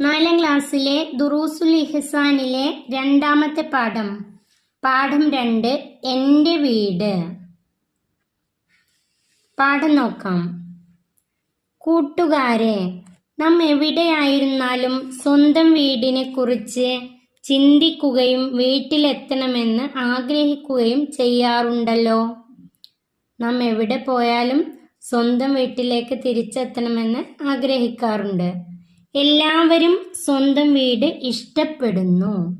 നാലാം ക്ലാസ്സിലെ ദുറൂസുൽ ഇഹ്സാനിലെ രണ്ടാമത്തെ പാഠം. പാഠം രണ്ട് എന്റെ വീട്. പാഠം നോക്കാം. കൂട്ടുകാരെ നാം എവിടെയായിരുന്നാലും സ്വന്തം വീടിനെ കുറിച്ച് ചിന്തിക്കുകയും വീട്ടിലെത്തണമെന്ന് ആഗ്രഹിക്കുകയും ചെയ്യാറുണ്ടല്ലോ. നാം എവിടെ പോയാലും സ്വന്തം വീട്ടിലേക്ക് തിരിച്ചെത്തണമെന്ന് ആഗ്രഹിക്കാറുണ്ട്. എല്ലാവരും സ്വന്തം വീട് ഇഷ്ടപ്പെടുന്നു.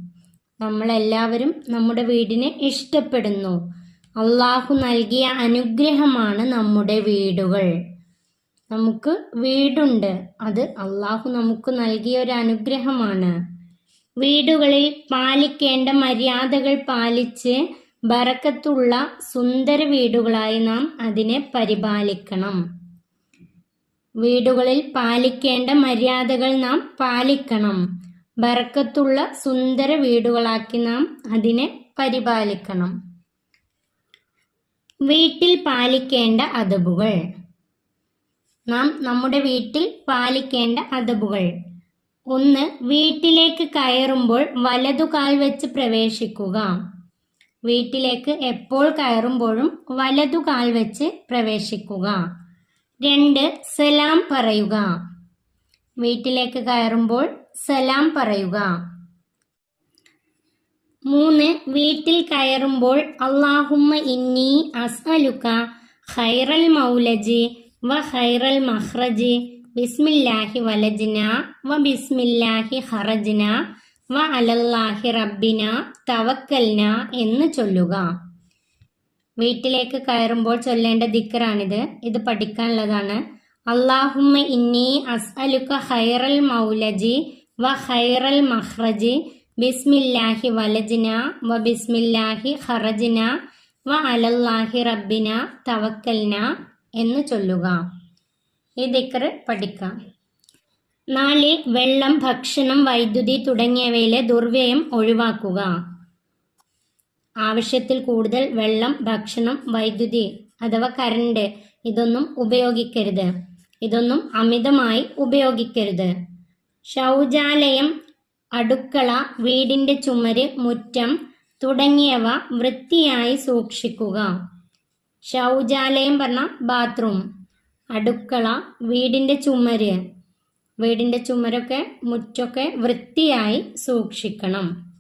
നമ്മളെല്ലാവരും നമ്മുടെ വീടിനെ ഇഷ്ടപ്പെടുന്നു. അള്ളാഹു നൽകിയ അനുഗ്രഹമാണ് നമ്മുടെ വീടുകൾ. നമുക്ക് വീടുണ്ട്. അത് അള്ളാഹു നമുക്ക് നൽകിയ ഒരു അനുഗ്രഹമാണ്. വീടുകളിൽ പാലിക്കേണ്ട മര്യാദകൾ പാലിച്ച് ബറക്കത്തുള്ള സുന്ദര വീടുകളായി നാം അതിനെ പരിപാലിക്കണം. വീടുകളിൽ പാലിക്കേണ്ട മര്യാദകൾ നാം പാലിക്കണം. ബറക്കത്തുള്ള സുന്ദര വീടുകളാക്കി നാം അതിനെ പരിപാലിക്കണം. വീട്ടിൽ പാലിക്കേണ്ട അതബുകൾ. നാം നമ്മുടെ വീട്ടിൽ പാലിക്കേണ്ട അതബുകൾ. ഒന്ന് വീട്ടിലേക്ക് കയറുമ്പോൾ വലതു കാൽ വെച്ച് പ്രവേശിക്കുക. വീട്ടിലേക്ക് എപ്പോൾ കയറുമ്പോഴും വലതു കാൽ വെച്ച് പ്രവേശിക്കുക. രണ്ട് സലാം പറയുക. വീട്ടിലേക്ക് കയറുമ്പോൾ സലാം പറയുക. മൂന്ന് വീട്ടിൽ കയറുമ്പോൾ അള്ളാഹുമ്മ ഇന്നി അസ്അലുക ഖൈറൽ മൗലജ് വ ഖൈറൽ മഹ്റജ് ബിസ്മില്ലാഹി വലജ്ന വ ബിസ്മില്ലാഹി ഹറജ്ന വ അലല്ലാഹി റബ്ബിന തവക്കൽന എന്ന് ചൊല്ലുക. വീട്ടിലേക്ക് കയറുമ്പോൾ ചൊല്ലേണ്ട ദിക്കറാണിത്. ഇത് പഠിക്കാനുള്ളതാണ്. അള്ളാഹുമ്മ ഇന്നി അസ്അലുക ഹൈറൽ മൗലജി വ ഹൈറൽ മഹ്റജി ബിസ്മില്ലാഹി വലജിന വ ബിസ്മില്ലാഹി ഹറജിന വ അലല്ലാഹി റബ്ബിന തവക്കൽന എന്ന് ചൊല്ലുക. ഈ ദിക്കർ പഠിക്കാം. നാല് വെള്ളം ഭക്ഷണം വൈദ്യുതി തുടങ്ങിയവയിലെ ദുർവ്യയം ഒഴിവാക്കുക. ആവശ്യത്തിൽ കൂടുതൽ വെള്ളം ഭക്ഷണം വൈദ്യുതി അഥവാ കരണ്ട് ഇതൊന്നും ഉപയോഗിക്കരുത്. ഇതൊന്നും അമിതമായി ഉപയോഗിക്കരുത്. ശൗചാലയം അടുക്കള വീടിന്റെ ചുമര് മുറ്റം തുടങ്ങിയവ വൃത്തിയായി സൂക്ഷിക്കുക. ശൗചാലയം പറഞ്ഞ ബാത്റൂം അടുക്കള വീടിന്റെ ചുമര്. വീടിന്റെ ചുമരൊക്കെ മുറ്റൊക്കെ വൃത്തിയായി സൂക്ഷിക്കണം.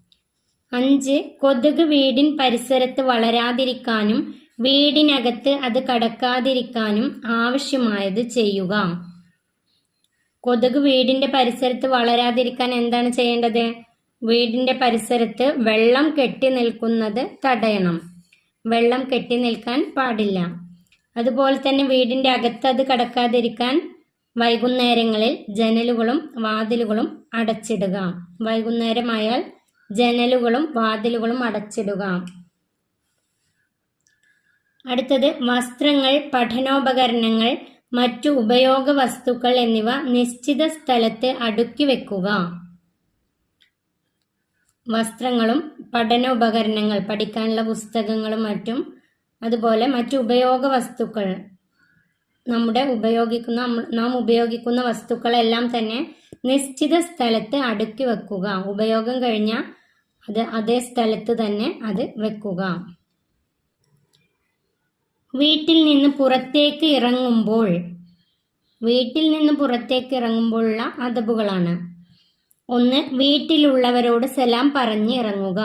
അഞ്ച് കൊതുക് വീടിൻ പരിസരത്ത് വളരാതിരിക്കാനും വീടിനകത്ത് അത് കടക്കാതിരിക്കാനും ആവശ്യമായത് ചെയ്യുക. കൊതുക് വീടിന്റെ പരിസരത്ത് വളരാതിരിക്കാൻ എന്താണ് ചെയ്യേണ്ടത്? വീടിന്റെ പരിസരത്ത് വെള്ളം കെട്ടി നിൽക്കുന്നത് തടയണം. വെള്ളം കെട്ടി നിൽക്കാൻ പാടില്ല. അതുപോലെ തന്നെ വീടിന്റെ അകത്ത് അത് കടക്കാതിരിക്കാൻ വൈകുന്നേരങ്ങളിൽ ജനലുകളും വാതിലുകളും അടച്ചിടുക. വൈകുന്നേരമായാൽ ജനലുകളും വാതിലുകളും അടച്ചിടുക. അടുത്തത് വസ്ത്രങ്ങൾ പഠനോപകരണങ്ങൾ മറ്റു ഉപയോഗ വസ്തുക്കൾ എന്നിവ നിശ്ചിത സ്ഥലത്ത് അടുക്കി വെക്കുക. വസ്ത്രങ്ങളും പഠനോപകരണങ്ങൾ പഠിക്കാനുള്ള പുസ്തകങ്ങളും മറ്റും അതുപോലെ മറ്റു ഉപയോഗ വസ്തുക്കൾ നമ്മുടെ ഉപയോഗിക്കുന്ന നാം ഉപയോഗിക്കുന്ന വസ്തുക്കളെല്ലാം തന്നെ നിശ്ചിത സ്ഥലത്ത് അടുക്കി വെക്കുക. ഉപയോഗം കഴിഞ്ഞ അത് അതേ സ്ഥലത്ത് തന്നെ അത് വെക്കുക. വീട്ടിൽ നിന്ന് പുറത്തേക്ക് ഇറങ്ങുമ്പോൾ വീട്ടിൽ നിന്ന് പുറത്തേക്ക് ഇറങ്ങുമ്പോഴുള്ള അതബുകളാണ് ഒന്ന് വീട്ടിലുള്ളവരോട് സലാം പറഞ്ഞ് ഇറങ്ങുക.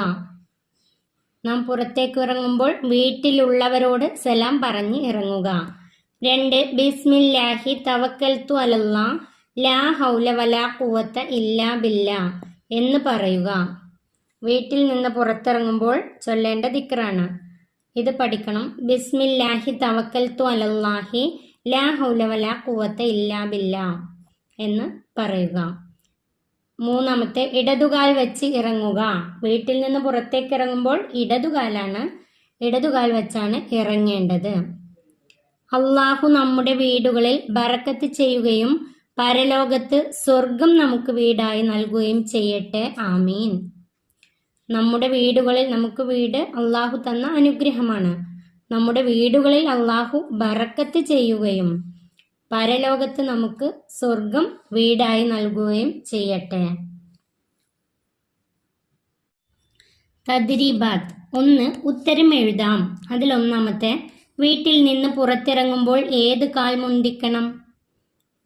നാം പുറത്തേക്ക് ഇറങ്ങുമ്പോൾ വീട്ടിലുള്ളവരോട് സലാം പറഞ്ഞ് ഇറങ്ങുക. രണ്ട് ബിസ്മില്ലാഹി തവക്കൽത്തു അലല്ലാ ലാ ഹൗല വലാ കുവത്ത ഇല്ലാ ബില്ല എന്ന് പറയുക. വീട്ടിൽ നിന്ന് പുറത്തിറങ്ങുമ്പോൾ ചൊല്ലേണ്ട ദിക്റാണ്. ഇത് പഠിക്കണം. ബിസ്മില്ലാഹി തവക്കൽത്തു അലല്ലാഹി ലാ ഹൗല വലാ കുവത്ത ഇല്ലാ ബില്ല എന്ന് പറയുക. മൂന്നാമത്തെ ഇടതുകാൽ വെച്ച് ഇറങ്ങുക. വീട്ടിൽ നിന്ന് പുറത്തേക്ക് ഇറങ്ങുമ്പോൾ ഇടതുകാലാണ് ഇടതുകാൽ വെച്ചാണ് ഇറങ്ങേണ്ടത്. അള്ളാഹു നമ്മുടെ വീടുകളിൽ ബറക്കത്ത് ചെയ്യുകയും പരലോകത്ത് സ്വർഗം നമുക്ക് വീടായി നൽകുകയും ചെയ്യട്ടെ. ആമീൻ. നമ്മുടെ വീടുകളിൽ നമുക്ക് വീട് അള്ളാഹു തന്ന അനുഗ്രഹമാണ്. നമ്മുടെ വീടുകളിൽ അള്ളാഹു ബറക്കത്ത് ചെയ്യുകയും പരലോകത്ത് നമുക്ക് സ്വർഗം വീടായി നൽകുകയും ചെയ്യട്ടെ. തദ്രീബാത്ത്. ഒന്ന് ഉത്തരം എഴുതാം. അതിലൊന്നാമത്തെ വീട്ടിൽ നിന്ന് പുറത്തിറങ്ങുമ്പോൾ ഏത് കാൽ മുന്തിക്കണം?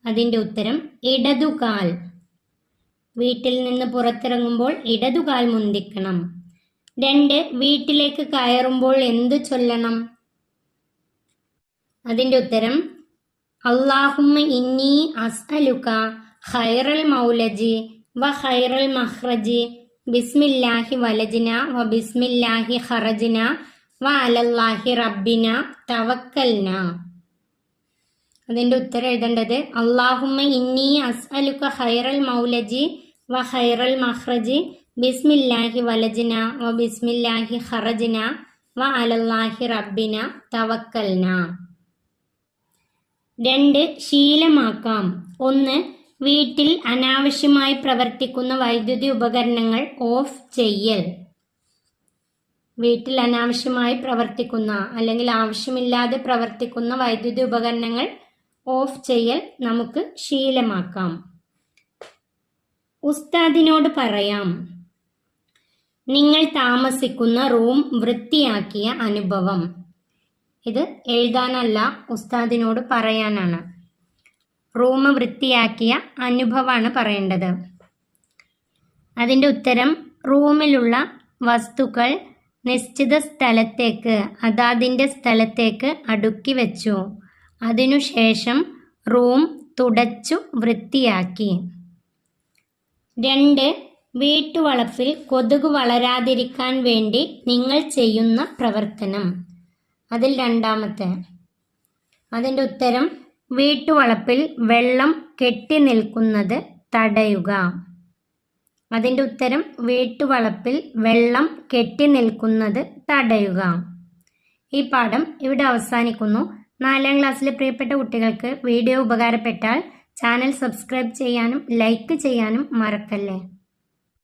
അതിന്റെ ഉത്തരം ഇടതുകാൽ. വീട്ടിൽ നിന്ന് പുറത്തിറങ്ങുമ്പോൾ ഇടതുകാൽ മുന്തിക്കണം. രണ്ട് വീട്ടിലേക്ക് കയറുമ്പോൾ എന്തു ചൊല്ലണം? അതിന്റെ ഉത്തരം അള്ളാഹുമ്മ ഇന്നി അസ്അലുക ഖൈറൽ മൗലജി വ ഖൈറൽ മഹ്റജി ബിസ്മില്ലാഹി വലജിന വ ബിസ്മില്ലാഹി ഖറജിന വ അലല്ലാഹി റബ്ബിന തവക്കൽന. അതിന്റെ ഉത്തരം എഴുതേണ്ടത് അള്ളാഹുമ്മ ഇന്നി അസ്അലുക ഹൈറൽ മൗലജി വ ഹൈറൽ മഹ്റജി ബിസ്മില്ലാഹി വലജിന വ ബിസ്മില്ലാഹി ഹറജിന വ അലല്ലാഹി റബ്ബിന തവക്കൽന. രണ്ട് ശീലമാക്കാം. ഒന്ന് വീട്ടിൽ അനാവശ്യമായി പ്രവർത്തിക്കുന്ന വൈദ്യുതി ഉപകരണങ്ങൾ ഓഫ് ചെയ്യൽ. വീട്ടിൽ അനാവശ്യമായി പ്രവർത്തിക്കുന്ന അല്ലെങ്കിൽ ആവശ്യമില്ലാതെ പ്രവർത്തിക്കുന്ന വൈദ്യുതി ഉപകരണങ്ങൾ ഓഫ് ചെയ്യൽ നമുക്ക് ശീലമാക്കാം. ഉസ്താദിനോട് പറയാം നിങ്ങൾ താമസിക്കുന്ന റൂം വൃത്തിയാക്കിയ അനുഭവം. ഇത് എഴുതാനല്ല ഉസ്താദിനോട് പറയാനാണ്. റൂം വൃത്തിയാക്കിയ അനുഭവമാണ് പറയേണ്ടത്. അതിന്റെ ഉത്തരം റൂമിലുള്ള വസ്തുക്കൾ നിശ്ചിത സ്ഥലത്തേക്ക് അതാതിന്റെ സ്ഥലത്തേക്ക് അടുക്കി വെച്ചു. അതിനുശേഷം റൂം തുടച്ചു വൃത്തിയാക്കി. രണ്ട് വീട്ടുവളപ്പിൽ കൊതുക് വളരാതിരിക്കാൻ വേണ്ടി നിങ്ങൾ ചെയ്യുന്ന പ്രവർത്തനം. അതിൽ രണ്ടാമത്തെ അതിന്റെ ഉത്തരം വീട്ടുവളപ്പിൽ വെള്ളം കെട്ടി നിൽക്കുന്നത് തടയുക. അതിന്റെ ഉത്തരം വീട്ടുവളപ്പിൽ വെള്ളം കെട്ടി നിൽക്കുന്നത് തടയുക. ഈ പാഠം ഇവിടെ അവസാനിക്കുന്നു. നാലാം ക്ലാസ്സിലെ പ്രിയപ്പെട്ട കുട്ടികൾക്ക് വീഡിയോ ഉപകാരപ്പെട്ടാൽ ചാനൽ സബ്സ്ക്രൈബ് ചെയ്യാനും ലൈക്ക് ചെയ്യാനും മറക്കല്ലേ?